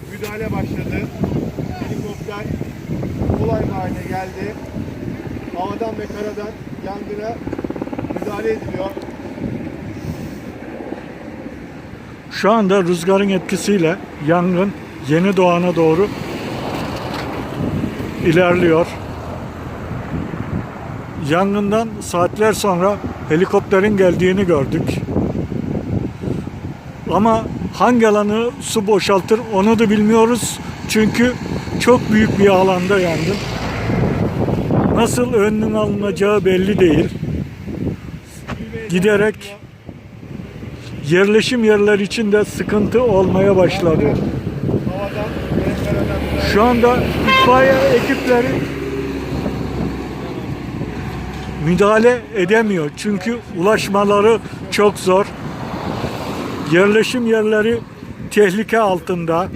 Müdahale başladı. Helikopter olay mahalline geldi. Havadan ve karadan yangına müdahale ediliyor. Şu anda rüzgarın etkisiyle yangın yeni doğana doğru ilerliyor. Yangından saatler sonra helikopterin geldiğini gördük. Ama hangi alanı su boşaltır onu da bilmiyoruz. Çünkü çok büyük bir alanda yangın. Nasıl önünün alınacağı belli değil. Giderek yerleşim yerler için de sıkıntı olmaya başladı. Şu anda itfaiye ekipleri müdahale edemiyor. Çünkü ulaşmaları çok zor. Yerleşim yerleri tehlike altında.